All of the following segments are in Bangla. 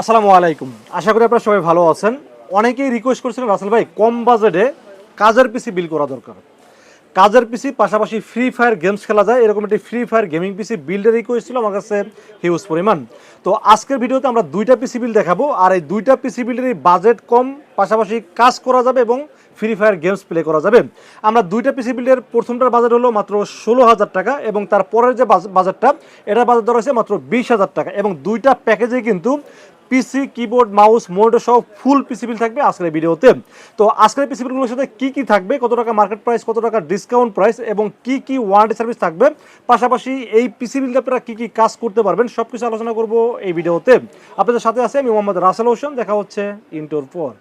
আসসালামু আলাইকুম। আশা করি আপনারা সবাই ভালো আছেন। অনেকেই রিকোয়েস্ট করেছিলেন রাসেল ভাই, কম বাজেটে কাজের পিসি বিল করা দরকার। কাজের পিসি পাশাপাশি ফ্রি ফায়ার গেমস খেলা যায়। এরকম একটি ফ্রি ফায়ার গেমিং পিসি বিল্ডের রিকোয়েস্ট ছিল, আমার কাছে হিউজ পরিমাণ। তো আজকের ভিডিওতে আমরা দুইটা পিসি বিল দেখাবো, আর এই দুইটা পিসি বিল্ডের বাজেট কম, পাশাপাশি কাজ করা যাবে এবং ফ্রি ফায়ার গেমস প্লে করা যাবে। আমরা দুইটা পিসি বিল্ডের প্রথমটার বাজেট হলো মাত্র ষোলো হাজার টাকা এবং তার পরের যে বাজ- বাজেটটা এটার বাজেট ধরা মাত্র বিশ হাজার টাকা এবং দুইটা প্যাকেজে কিন্তু পিসি, কিবোর্ড, মাউস মোটর সহ ফুল পিসি বিল থাকবে আজকের ভিডিওতে। তো আজকের পিসি বিলগুলোর সাথে কী কী থাকবে, কত টাকা মার্কেট প্রাইস, কত টাকা ডিসকাউন্ট প্রাইস এবং কি কি ওয়ারেন্টি সার্ভিস থাকবে, পাশাপাশি এই পিসি বিলটা আপনারা কী কী কাজ করতে পারবেন সব কিছু আলোচনা করব এই ভিডিওতে। আপনাদের সাথে আছে আমি মোহাম্মদ রাসেল হোসেন, দেখা হচ্ছে ইন্টোর পর।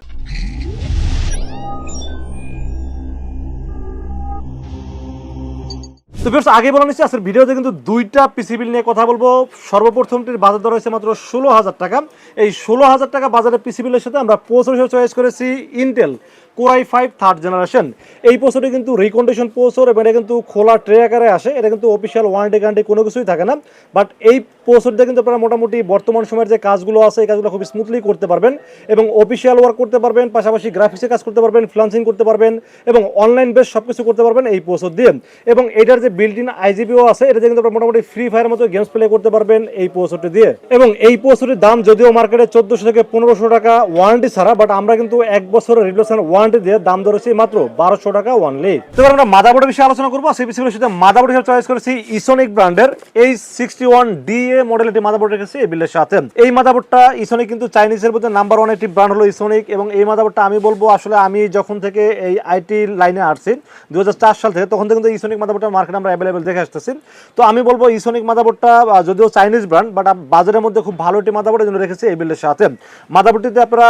তো বেশ আগে বলা নিচ্ছি আজকের ভিডিওতে কিন্তু দুইটা পিসি বিল নিয়ে কথা বলব। সর্বপ্রথমটির বাজার দর হয়েছে মাত্র ষোলো হাজার টাকা। এই ষোলো হাজার টাকা বাজারের পিসি বিলের সাথে আমরা প্রচুর চয়েস করেছি Intel Core i five third generation এই প্রসেসরটি কিন্তু রিকন্ডিশন প্রসেসর এবং এটা কিন্তু খোলা ট্রে আকারে আসে। এটা কিন্তু অফিসিয়াল ওয়ারেন্টি গ্যারান্টি কোনো কিছুই থাকে না। বাট এই প্রসেসরটা কিন্তু আপনারা মোটামুটি বর্তমান সময়ের যে কাজগুলো আছে, এই কাজগুলো খুব স্মুথলি করতে পারবেন। এবং অফিসিয়াল ওয়ার্ক করতে পারবেন, পাশাপাশি গ্রাফিক্সের কাজ করতে পারবেন ফ্লান্সিং করতে পারবেন, এবং অনলাইন বেস সব কিছু করতে পারবেন এই প্রসেসর দিয়ে। এবং এটার যে বিল্ট ইন আইজিবিও আছে এটা কিন্তু আপনারা মোটামুটি ফ্রি ফায়ার মতো গেমস প্লে করতে পারবেন এই প্রসেসরটি দিয়ে। এবং এই প্রসেসরের দাম যদিও মার্কেটে চোদ্দশো থেকে পনেরোশো টাকা ওয়ারেন্টি ছাড়া বাট আমরা কিন্তু এক বছরের রিপ্লেসমেন্ট ওয়ারেন্টি দিয়ে দাম ধরেছি মাত্র বারোশো টাকা ওয়ানলি তো আমরা মাদাবোর্ডের বিষয়ে আলোচনা করব। সেই বিষয়গুলোর সাথে মাদাবোর্ড হিসেবে চয়েস করেছি ইসোনিক ব্র্যান্ডের এই sixty one D A model একটি মাদাবোর্ড রেখেছি এই বিলের সাথে। এই মাদাবোর্ডটা ইসোনিক কিন্তু চাইনিজের মধ্যে নাম্বার ওয়ান একটি ব্র্যান্ড হলো ইসোনিক এবং এই মাদাবোর্ডটা আমি বলব আসলে আমি যখন থেকে এই আইটি লাইনে আসছি দু হাজার চার সাল থেকে, তখন থেকে কিন্তু ইসোনিক মাদাবোর্ডটা মার্কেটে আমরা অ্যাভেলেবেল দেখে আসতেছি। তো আমি বলব ইসোনিক মাদাবোর্ডটা যদিও চাইনিজ ব্র্যান্ড বাট বাজারের মধ্যে খুব ভালো একটি মাদাবোর্ড জন্য রেখেছি এই বিলের সাথে। মাদাবোর্ডটিতে আপনারা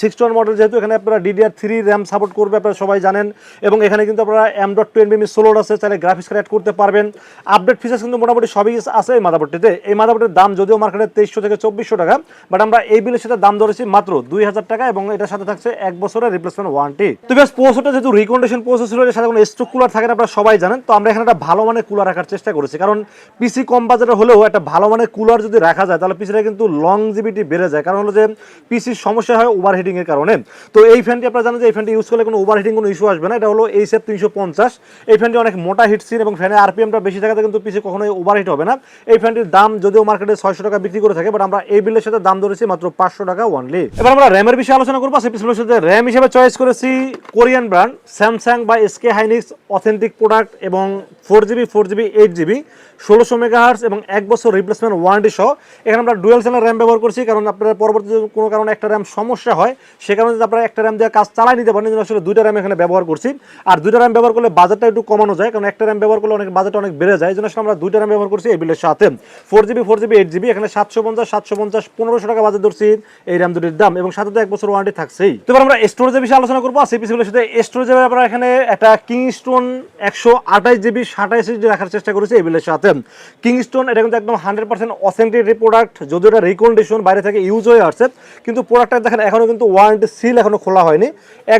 সিক্সটি ওয়ান মডেল যেহেতু এখানে আপনারা ডিডিআর থ্রি র্যাম সাপোর্ট করবে, আপনারা সবাই জানেন। এবং এখানে কিন্তু আপনারা এম ডট টু এনবিএম সোলোড আছে, চাইলে গ্রাফিক্স কার্ড করতে পারবেন। আপডেট ফিচার্স কিন্তু মোটামুটি সবই আছে এই মাদাবোর্ডটিতে এই মাদাবোর্ডের দাম যদিও মার্কেটে তেইশশো থেকে চব্বিশশো টাকা বাট আমরা এই বিলের সাথে দাম ধরেছি মাত্র দুই হাজার টাকা এবং এটার সাথে থাকছে এক বছরের রিপ্লেসমেন্ট ওয়ারেন্টি তো বেশ পোস্টটা যেহেতু রিকন্ডিশন পোস্ট ছিল সাথে কোনো স্টক কুলার থাকে না, আপনারা সবাই জানেন। তো আমরা এখানে একটা ভালো মানের কুলার রাখার চেষ্টা করেছি। কারণ পিসি কম বাজারে হলেও একটা ভালো মানের কুলার যদি রাখা যায়, তাহলে পিসিটা কিন্তু লংজিভিটি বেড়ে যায়। কারণ হলো যে পিসির সমস্যা হয় ওভারহিটিং এর কারণে। তো এই ফ্যানটি আপনারা জানেন যে, এই ফ্যানটি ইউজ করলে কোনো ওভারহিটিং কোনো ইস্যু আসবে না। এটা হলো এই সেফ তিনশো পঞ্চাশ। এই ফ্যানটি অনেক মোটা হিট সিন এবং ফ্যানের আরপিএমটা বেশি থাকাতে কিন্তু পিসি কখনোই ওভারহিট হবে না। এই ফ্যানটির দাম যদিও মার্কেটে ছয়শো টাকা বিক্রি করে থাকে বাট আমরা এই বিলের সাথে দাম ধরেছি মাত্র পাঁচশো টাকা ওয়ানলি এবার আমরা র্যামের বিষয়ে আলোচনা করব। সেই পিসির সাথে র্যাম হিসেবে চয়েস করেছি কোরিয়ান ব্র্যান্ড স্যামসাং বা এসকে হাইনিক্স অথেন্টিক প্রোডাক্ট এবং four GB four GB eight GB ষোলোশো মেগাহার্স এবং এক বছর রিপ্লেসমেন্ট ওয়ারেন্টি সহ। এখানে আমরা ডুয়েল চ্যানেল র্যাম ব্যবহার করছি, কারণ আপনার পরবর্তী কোনো কারণে একটা র্যাম সমস্যা হয়, সে কারণে আপনারা একটা র্যাম দিয়ে কাজ চালাই নিতে এই জন্য আসলে দুইটা র্যাম এখানে ব্যবহার করছি। আর দুইটা র্যাম ব্যবহার করলে বাজেটটা একটু কমানো যায়, কারণ একটা র্যাম ব্যবহার করলে অনেক বাজেট অনেক বেড়ে যায়। জন্য আমরা দুইটা র্যাম ব্যবহার করছি এই বিলের সাথে। Four GB four GB eight GB এখানে সাতশো পঞ্চাশ সাতশো পঞ্চাশ, পনেরোশো টাকা বাজেট ধরছি এই র্যাম দুটির দাম। এবং সাথে তো এক বছর ওয়ারেন্টি থাকছেই। তো আমরা স্টোরেজের বিষয়ে আলোচনা করব। সেই পিসিগুলোর সাথে স্টোরেজে আমরা এখানে একটা কিংস্টোন একশো আঠাশ জিবি সাতাইশ জিবি রাখার চেষ্টা করেছি এই বিলের সাথে। কিংস্টোন এটা কিন্তু একদম হান্ড্রেড পার্সেন্ট অথেন্টিক প্রোডাক্ট যদিও এটা রিকন্ডিশন বাইরে থেকে ইউজ হয়ে আসছে, কিন্তু প্রোডাক্টটা দেখেন এখনও কিন্তু ওয়ারেন্টি সিল এখনও খোলা হয়নি।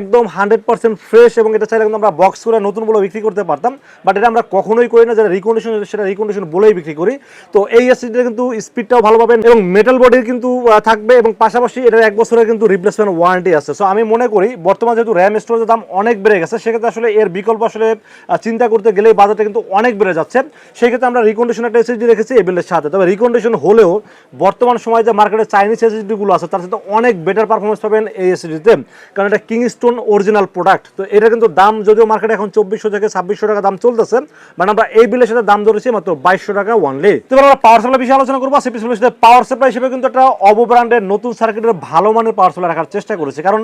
একদম হান্ড্রেড পার্সেন্ট ফ্রেশ এবং এটা চাইলে কিন্তু আমরা বক্স করে নতুন বলে বিক্রি করতে পারতাম। বাট এটা আমরা কখনোই করি না, যেটা রিকন্ডিশন সেটা রিকন্ডিশন বলেই বিক্রি করি। তো এই এসিডিটা কিন্তু স্পিডটাও ভালো পাবেন এবং মেটাল বডির কিন্তু থাকবে এবং পাশাপাশি এটার এক বছরের কিন্তু রিপ্লেসমেন্ট ওয়ারেন্টি আছে। সো আমি মনে করি বর্তমানে যেহেতু র্যাম স্টোরেজের দাম অনেক বেড়ে গেছে, সেক্ষেত্রে আসলে এর বিকল্প আসলে চিন্তা করতে গেলে বাজারটা কিন্তু অনেক বেড়ে যাচ্ছে। সেক্ষেত্রে আমরা রিকন্ডিশন একটা এসএসডি রেখেছি এই বিলের সাথে। তবে রিকন্ডিশন হলেও বর্তমান সময় যে মার্কেটে চাইনিজ এসএসডি গুলো আছে, তার সাথে অনেক বেটার পারফরমেন্স পাবেন এই এসএসডিতে কারণ এটা কিংস্টোন অরিজিনাল প্রোডাক্ট তো এটা কিন্তু দাম যদিও মার্কেটে এখন চব্বিশশো থেকে ছাব্বিশশো টাকা দাম চলতেছে মানে আমরা এই বিলের সাথে দাম ধরেছি মাত্র বাইশশো টাকা ওয়ানলি তো আমরা পাওয়ার সাপ্লাই বিষয়ে আলোচনা করব। পিছনের সাথে পাওয়ার সাপ্লাই হিসেবে কিন্তু একটা অবো ব্র্যান্ডের নতুন সার্কিটের ভালো মানের পাওয়ার সাপ্লাই রাখার চেষ্টা করেছে, কারণ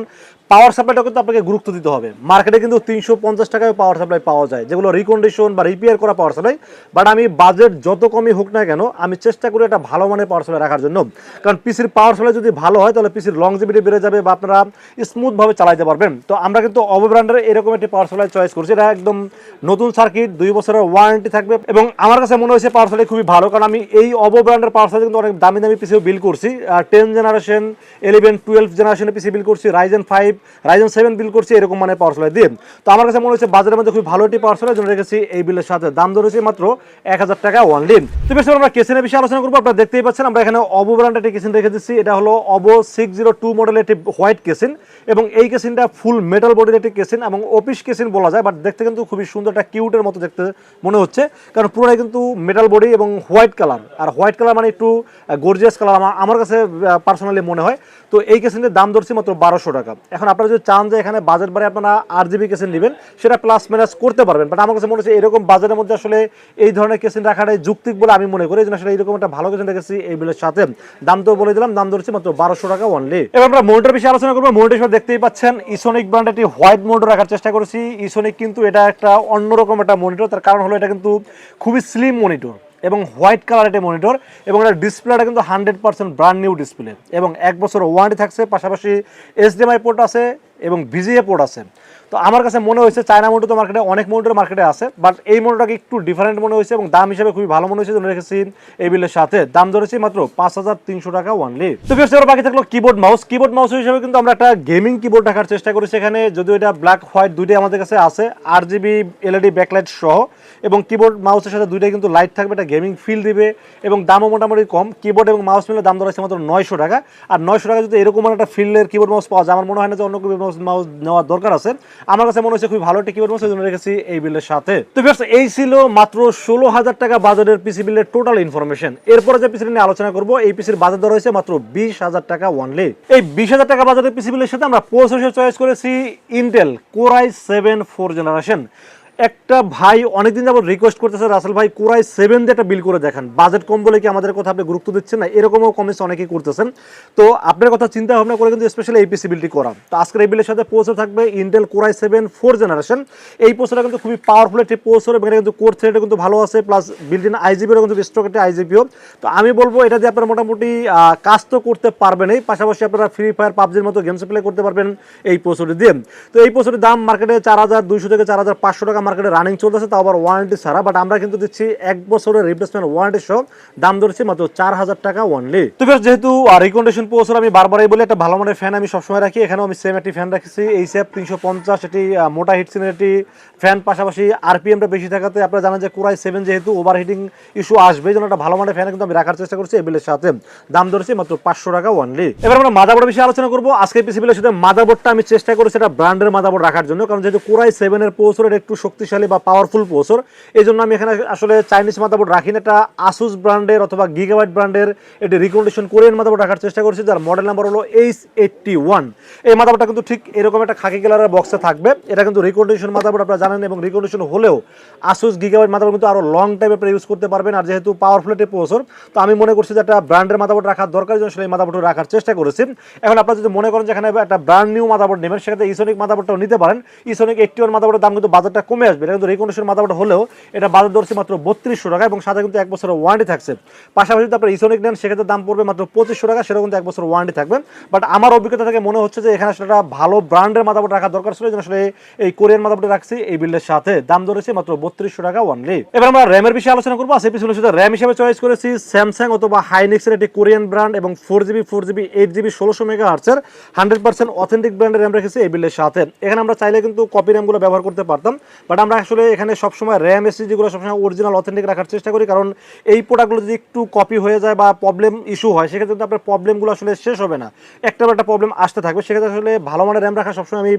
পাওয়ার সাপ্লাইটা কিন্তু আপনাকে গুরুত্ব দিতে হবে। মার্কেটে কিন্তু তিনশো পঞ্চাশ টাকায় পাওয়ার সাপ্লাই পাওয়া যায়, যেগুলো রিকন্ডিশন বা রিপেয়ার করা পাওয়ার সাপ্লাই বাট আমি বাজেট যত কমই হোক না কেন, আমি চেষ্টা করি একটা ভালো মানের পাওয়ার সাপ্লাই রাখার জন্য। কারণ পিসির পাওয়ার সাপ্লাই যদি ভালো হয়, তাহলে পিসির লংজিবিটি বেড়ে যাবে বা আপনারা স্মুথভাবে চালাইতে পারবেন। তো আমরা কিন্তু অবো ব্র্যান্ডের এরকম একটি পাওয়ার সাপ্লাই চয়েস করছি। এটা একদম নতুন সার্কিট দুই বছরের ওয়ারেন্টি থাকবে এবং আমার কাছে মনে হয়েছে পাওয়ার খুবই ভালো কারণ আমি এই অবো ব্র্যান্ডের পাওয়ার কিন্তু অনেক দামি দামি পিসিও বিল করছি। টেন জেনারেশন ইলেভেন টুয়েলভ জেনারেশনের পিসি বিল করছি Ryzen five Ryzen seven build করছি, এরকম মানে পাওয়ার দিয়ে। তো আমার কাছে মনে হচ্ছে বাজারের মধ্যে খুবই ভালো একটি পাওয়ার সাপ্লাই জন্য রেখেছি এই বিলের সাথে। দাম ধরেছি মাত্র এক হাজার টাকা ওয়ানলি তো বেশ, আমরা কেসিনের বিষয়ে আলোচনা করব। আপনারা দেখতেই পাচ্ছেন, আমরা এখানে অবো ব্র্যান্ডের একটি কেসিন রেখে দিচ্ছি। এটা হলো অবো সিক্স জিরো টু মডেলের একটি হোয়াইট কেসিন এবং এই কেসিনটা ফুল মেটাল বডির একটি কেসিন এবং অফিস কেসিন বলা যায় বাট দেখতে কিন্তু খুবই সুন্দর, একটা কিউটের মতো দেখতে মনে হচ্ছে। কারণ পুরোটাই কিন্তু মেটাল বডি এবং হোয়াইট কালার আর হোয়াইট কালার মানে একটু গর্জিয়াস কালার আমার কাছে পার্সোনালি মনে হয়। তো এই কেসিনের দাম ধরছি মাত্র বারোশো টাকা। এখন আপনারা যদি চান যে এখানে বাজেট বাড়ে আপনারা আর জিবি কেসিন নেবেন, সেটা প্লাস মাইনাস করতে পারবেন। বাট আমার কাছে মনে হচ্ছে এরকম বাজারের মধ্যে আসলে এই ধরনের কেসিন রাখাটাই যুক্তিক বলে আমি মনে করি। এই আসলে এইরকম একটা ভালো কেসিন রেখেছি এই বিলের সাথে। দাম তো বলে দিলাম, দাম ধরছি মাত্র বারোশো টাকা অনলি এবার আমরা মনিটর বিষয়ে আলোচনা করব। হিসেবে দেখতেই পাচ্ছেন ইসোনিক ব্র্যান্ড একটি হোয়াইট মনিটর রাখার চেষ্টা করেছি। ইসোনিক কিন্তু এটা একটা অন্যরকম একটা মনিটর তার কারণ হলো এটা কিন্তু খুবই স্লিম মনিটর এবং হোয়াইট কালার একটা মনিটর এবং এটা ডিসপ্লেটা কিন্তু hundred percent brand new display. এবং এক বছর ওয়ারেন্টি থাকছে, পাশাপাশি এইচডিএমআই পোর্ট আছে এবং ভিজিএ পোর্ট আছে। তো আমার কাছে মনে হয়েছে চায়না মোটর তো মার্কেটে অনেক মোটর মার্কেটে আছে বাট এই মোটরটাকে একটু ডিফারেন্ট মনে হয়েছে এবং দাম হিসেবে খুবই ভালো মনে হয়েছে জন্য রেখেছি এই বিলের সাথে। দাম ধরেছি মাত্র পাঁচ হাজার তিনশো টাকা ওয়ানলি তো বেশ এবার বাকি থাকল কিবোর্ড মাউস কিবোর্ড মাউস হিসেবে কিন্তু আমরা একটা গেমিং কিবোর্ড রাখার চেষ্টা করেছি এখানে যদিও এটা ব্ল্যাক হোয়াইট দুইটাই আমাদের কাছে আছে আর জিবি এলইডি ব্যাকলাইট সহ। এবং কিবোর্ড মাউসের সাথে দুইটাই কিন্তু লাইট থাকবে, এটা গেমিং ফিল দিবে এবং দামও মোটামুটি কম। কিবোর্ড এবং মাউস মিলে দাম ধরেছে মাত্র নয়শো টাকা। আর নয়শো টাকা যদি এরকম একটা ফিল্ডের কিবোর্ড মাউস পাওয়া যায়, আমার মনে হয় না যে অন্য কিবোর্ড মাউস মাউস নেওয়ার দরকার আছে। আমার কাছে মনে হচ্ছে খুবই ভালো কিবোর্ড রেখেছি এই বিলের সাথে। তো এই ছিল মাত্র ষোলো হাজার টাকা বাজারের পিসি বিলের টোটাল ইনফরমেশন এরপরে যে পিসি নিয়ে আলোচনা করব, এই পিসির বাজার দর হয়েছে মাত্র বিশ হাজার টাকা ওয়ানলি এই বিশ হাজার টাকা বাজারের পিসি বিলের সাথে আমরা প্রসেসর চয়েস করেছি Intel Core i seven four generation একটা ভাই অনেকদিন যাবত রিকোয়েস্ট করতেছে, রাসেল ভাই কোরাই সেভেন দিয়ে একটা বিল করে দেখেন। বাজেট কম বলে কি আমাদের কথা আপনি গুরুত্ব দিচ্ছেন না? এরকমও কমেন্টস অনেকেই করতেছেন। তো আপনার কথা চিন্তা ভাবনা করে কিন্তু স্পেশালি এই পিসি বিলটি করা। তো আজকের এই বিলের সাথে পোস্টার থাকবে Intel Core i seven four generation এই পোস্টারটা কিন্তু খুবই পাওয়ারফুল একটি পোস্টার এবং এটা কিন্তু কোর থ্রেডে কিন্তু ভালো আছে। প্লাস বিল্ট ইন আইজিবিরও কিন্তু স্টক একটি আইজিপিও তো আমি বলব, এটা দিয়ে আপনারা মোটামুটি কাজ তো করতে পারবেনই পাশাপাশি আপনারা ফ্রি ফায়ার পাবজির মতো গেমস প্লে করতে পারবেন এই পোস্টারটি দিয়ে। তো এই পোস্টারের দাম মার্কেটে চার হাজার দুইশো থেকে চার হাজার পাঁচশো টাকা মার্কেটে রানিং চলতেছে, তাও আবার ওয়ারেন্টি ছাড়া বাট আমরা কিন্তু দিচ্ছি এক বছরের রিপ্লেসমেন্ট ওয়ারেন্টি সহ, দাম ধরেছি মাত্র চার হাজার টাকা ওয়ানলি তো বেশ যেহেতু রিকন্ডিশন পোস্টার আমি বারবারই বলি, একটা ভালো মানের ফ্যান আমি সবসময় রাখি। এখানেও আমি সেম একটি ফ্যান রাখছি, এই সেপ তিনশো পঞ্চাশ, এটি মোটা হিটসিনের একটি ফ্যান পাশাপাশি আরপিএমটা বেশি থাকাতে আপনারা জানেন যে কোরাই সেভেন যেহেতু ওভার হিটিং ইস্যু আসবে জন্য একটা ভালো মানের ফ্যান কিন্তু আমি রাখার চেষ্টা করছি এই বিলের সাথে। দাম ধরেছি মাত্র পাঁচশো টাকা ওয়ানলি এবার আমরা মাদাবোর্ড বিষয়ে আলোচনা করব। আজকে পিসি বিলের সাথে মাদাবোর্ডটা আমি চেষ্টা করেছি একটা ব্র্যান্ডের মাদাবোর্ড রাখার জন্য, কারণ যেহেতু কোরাই সেভেনের পোসর একটু শক্তিশালী বা পাওয়ারফুল পোসর এই জন্য আমি এখানে আসলে চাইনিজ মাদাবোর্ড রাখি না। একটা আসুস ব্র্যান্ডের অথবা গিগাবাইট ব্র্যান্ডের একটি রিকন্ডিশন কোরিয়ান মাদাবোর্ড রাখার চেষ্টা করছি, যার মডেল নাম্বার হলো এইচ এইটটি ওয়ান এই মাদাবোর্ডটা কিন্তু ঠিক এরকম একটা খাকি কালারের বক্সে থাকবে। এটা কিন্তু রিকন্ডিশন মাদাবোর্ড আপনারা জানেন এবং রিকন্ডিশন হলেও আসুস গিগাবাইট মাদাবোর্ড কিন্তু আরও লং টাইম আপনারা ইউজ করতে পারবেন আর যেহেতু পাওয়ারফুল একটি প্রসেসর তো আমি মনে করছি যে একটা ব্র্যান্ডের মাদাবোর্ড রাখার দরকার জন্য আসলে এই মাদাবোর্ড রাখার চেষ্টা করেছি। এখন আপনারা যদি মনে করেন যে এখানে একটা ব্র্যান্ড নিউ মাদাবোর্ড নেবেন, সেক্ষেত্রে ইসোনিক মাদাবোর্ডটাও নিতে পারেন। ইসোনিক এইটটি ওয়ান মাদাবোর্ডের দাম কিন্তু বাজারটা কমে আসবে। এটা কিন্তু রিকন্ডিশন মাদাবোর্ড হলেও এটা বাজার ধরছে মাত্র বত্রিশশো টাকা এবং সাথে কিন্তু এক বছরের ওয়ারেন্টি থাকছে। পাশাপাশি যদি আপনার ইসোনিক নেন, সেক্ষেত্রে দাম পড়বে মাত্র পঁচিশশো টাকা সেটা কিন্তু এক বছর ওয়ারেন্টি থাকবে। বাট আমার অভিজ্ঞতা থেকে মনে হচ্ছে যে এখানে একটা ভালো ব্র্যান্ডের মাদাবোর্ড রাখা দরকার ছিল জন্য আসলে এই কোরিয়ান মাদাবোর্ড রাখছি এই বিল্ডের সাথে। দাম ধরেছে মাত্র বত্রিশশো টাকা ওয়ানলি এবার আমরা র্যামের বিষয়ে আলোচনা করব। সেই পিছনে সাথে র্যাম হিসেবে চয়েস করেছি স্যামসাং অথবা হাইনিক্সের একটি কোরিয়ান ব্র্যান্ড এবং four GB four GB eight GB ষোলোশো মেগা হার্সের হান্ড্রেড পার্সেন্ট অথেন্টিক ব্র্যান্ডের র্যাম রেখেছি এই বিলের সাথে। এখানে আমরা চাইলে কিন্তু কপি র্যামগুলো ব্যবহার করতে পারতাম। বাট আমরা আসলে এখানে সবসময় র্যাম এসএসডিগুলো সবসময় অরিজিনাল অথেন্টিক রাখার চেষ্টা করি। কারণ এই প্রোডাক্টগুলো যদি একটু কপি হয়ে যায় বা প্রবলেম ইস্যু হয়, সেক্ষেত্রে কিন্তু আপনার প্রবলেমগুলো আসলে শেষ হবে না। একটা একটা প্রবলেম আসতে থাকবে। সেক্ষেত্রে আসলে ভালো মানের র্যাম রাখা সবসময় আমি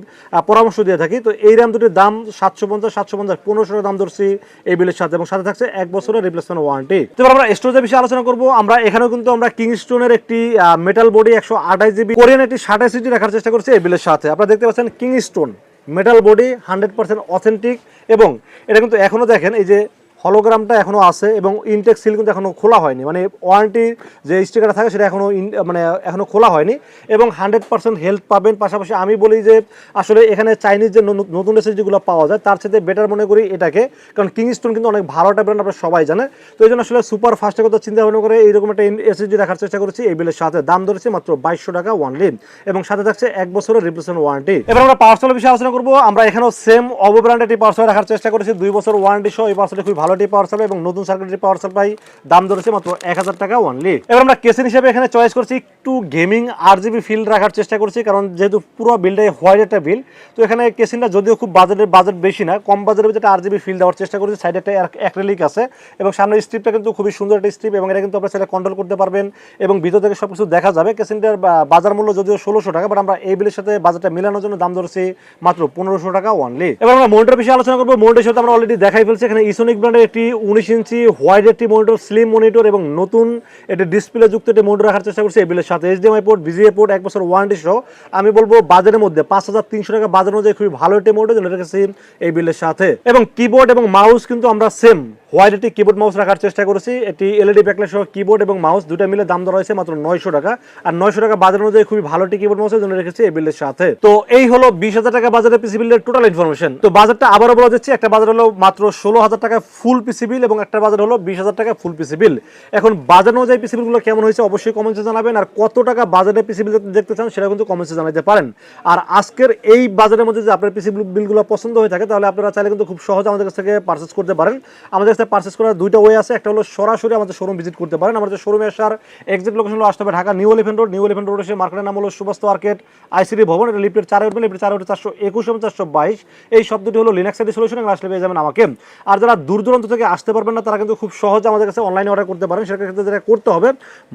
পরামর্শ দিয়ে থাকি। তো এই র্যাম দুটির দাম সাতশো পঞ্চাশ সাতশো পঞ্চাশ, পনেরোশো দাম ধরছি এই বিলের সাথে এবং সাথে থাকছে এক বছরের রিপ্লেসমেন্ট ওয়ারেন্টি তো আমরা স্টোরেজের বিষয়ে আলোচনা করব। আমরা এখানেও কিন্তু আমরা কিংস্টোনের একটি মেটাল বডি একশো আঠাশ জিবি কোরিয়ান একটি সিটি রাখার চেষ্টা করছি এই বিলের সাথে। আপনারা দেখতে পাচ্ছেন Kingston metal body hundred percent authentic এবং এটা কিন্তু এখনও দেখেন এই যে হলোগ্রামটা এখনও আছে এবং ইনটেক সিল কিন্তু এখনও খোলা হয়নি। মানে ওয়ারেন্টি যে স্টিকারটা থাকে সেটা এখনও মানে এখনও খোলা হয়নি এবং হান্ড্রেড পার্সেন্ট হেল্প পাবেন। পাশাপাশি আমি বলি যে আসলে এখানে চাইনিজ যে নতুন এসএসডিগুলো পাওয়া যায়, তার সাথে বেটার মনে করি এটাকে, কারণ কিংস্টোন কিন্তু অনেক ভালো একটা ব্র্যান্ড আপনারা সবাই জানে তো এই জন্য আসলে সুপার ফাস্টের কথা চিন্তা ভাবনা করে এইরকম একটা এসএসডি রাখার চেষ্টা করেছি। এই বিলের সাথে দাম ধরেছে মাত্র বাইশশো টাকা ওয়ানলি এবং সাথে থাকছে এক বছরের রিপ্লেসমেন্ট ওয়ারেন্টি এবার আমরা পার্সেলের বিষয়ে আলোচনা করব। আমরা এখানেও সেম অবো একটি পার্সেল রাখার চেষ্টা করেছি। দুই বছর ওয়ারেন্টি সহ এই পার্সেলটি খুবই ভালো ভালো পাওয়ার সাপ্লাই এবং নতুন সার্কিটের পাওয়ার সাপ্লাই দাম ধরেছে মাত্র এক হাজার টাকা অনলি এবার আমরা কেসেন হিসেবে এখানে চয়েস করছি, একটু গেমিং আর জিবি ফিল রাখার চেষ্টা করছি, কারণ যেহেতু পুরো বিলটাই হোয়াইট একটা বিল তো এখানে কেসিনটা যদিও খুব বাজেটের বাজেট বেশি না, কম বাজেটের ভিতরে আর জিবি ফিল দেওয়ার চেষ্টা করছি সাইডে একটা অ্যাক্রেলিক আছে, এবং সামনের স্ট্রিপটা কিন্তু খুবই সুন্দর একটা স্ট্রিপ এবং এটা কিন্তু আপনার সেটা কন্ট্রোল করতে পারবেন এবং ভিতর থেকে সব কিছু দেখা যাবে। কেসিনটার বাজার মূল্য যদিও ষোলোশো টাকা বাট আমরা এই বিলের সাথে বাজারটা মেলানোর জন্য দাম ধরছি মাত্র পনেরোশো টাকা অনলি এবার আমরা মনিটর বিষয়ে আলোচনা করব মনিটরের সাথে আমরা অলরেডি দেখাই ফেলছি, এখানে ইসোনিক ব্র্যান্ডের একটি উনিশ ইঞ্চি হোয়াইট একটি মনিটর স্লিম মনিটর এবং নতুন একটি ডিসপ্লে যুক্ত একটি মনিটর রাখার চেষ্টা করছি। এই বিলের সাথে এইচডিএমআই পোর্ট বিজিএ পোর্ট এক বছর ওয়ারেন্টি সহ। আমি বলব, বাজারের মধ্যে পাঁচ হাজার তিনশো টাকা বাজার অনুযায়ী খুবই ভালো একটি মনিটর রেখেছি এই বিলের সাথে। এবং কিবোর্ড এবং মাউস কিন্তু আমরা সেম হোয়াইট একটি কিবোর্ড মাউস রাখার চেষ্টা করেছি। এটি এলইডি ব্যাকলাইট সহ কিবোর্ড এবং মাউস দুটা মিলে দাম ধরা হয়েছে মাত্র নয়শো টাকা। আর নয়শো টাকা বাজার অনুযায়ী খুবই ভালো একটি কিবোর্ড মাউসের জন্য রেখেছি এই বিলের সাথে। তো এই হলো বিশ হাজার টাকা বাজারের পিসি বিলের টোটাল ইনফরমেশন তো বাজারটা আবারও বলা যাচ্ছে, একটা বাজার হলো মাত্র ষোলো হাজার টাকা ফুল পিসি বিল এবং একটা বাজার হলো বিশ হাজার টাকা ফুল পিসি বিল এখন বাজার অনুযায়ী পিসি বিলগুলো কেমন হয়েছে অবশ্যই কমেন্টসে জানাবেন। আর কত টাকা বাজারে পিসি বিল দেখতে চান সেটা কিন্তু কমেন্টসে জানাতে পারেন। আর আজকের এই বাজারের মধ্যে যদি আপনার পিসি বিলগুলো পছন্দ হয়ে থাকে, তাহলে আপনারা চাইলে কিন্তু খুব সহজে আমাদের কাছ থেকে পারচেস করতে পারেন। আমাদের কাছ পারচেস করার দুইটা ওয়ে আছে। একটা হলো সরাসরি আমাদের শোরুম ভিজিট করতে পারেন। আমাদের শোরুমে আসার এক্সাক্ট লোকেশন হলো আসতে হবে Dhaka New Elephant Road New Elephant Road এসে মার্কেটের নাম হলো সুবাস্ত মার্কেট আইসিডি ভবন। এটা লিফটের চারে উঠবেন লিফটের চারে উঠে চারশো একুশ এবং চারশো বাইশ। এই শব্দটি হলো লিনাক্স আইডি সলিউশন আসলে পেয়ে যাবেন আমাকে। আর যারা দূর দূরান্ত থেকে আসতে পারবেন না, তারা কিন্তু খুব সহজে আমাদের কাছে অনলাইনে অর্ডার করতে পারেন। সেটার ক্ষেত্রে যেটা করতে হবে,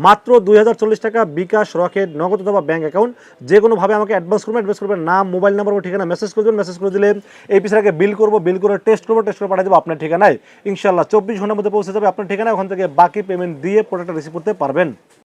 মাত্র দুই হাজার চল্লিশ টাকা বিকাশ, রকেট, নগদ অথবা ব্যাঙ্ক অ্যাকাউন্ট যে কোনোভাবে আমাকে অ্যাডভান্স করবেন অ্যাডভান্স করবেন নাম মোবাইল নাম্বার ও ঠিকানা মেসেজ করে দেবেন মেসেজ করে দিলে এই আগে বিল করব বিল করে টেস্ট করব টেস্ট করে পাঠিয়ে দেবো আপনার ঠিকানায়। ইনশাল্লাহ চব্বিশ ঘণ্টার মধ্যে পৌঁছে যাবে। আপনার ঠিকানা ওখান থেকে বাকি পেমেন্ট দিয়ে প্রোডাক্টটা রিসিভ করতে পারবেন।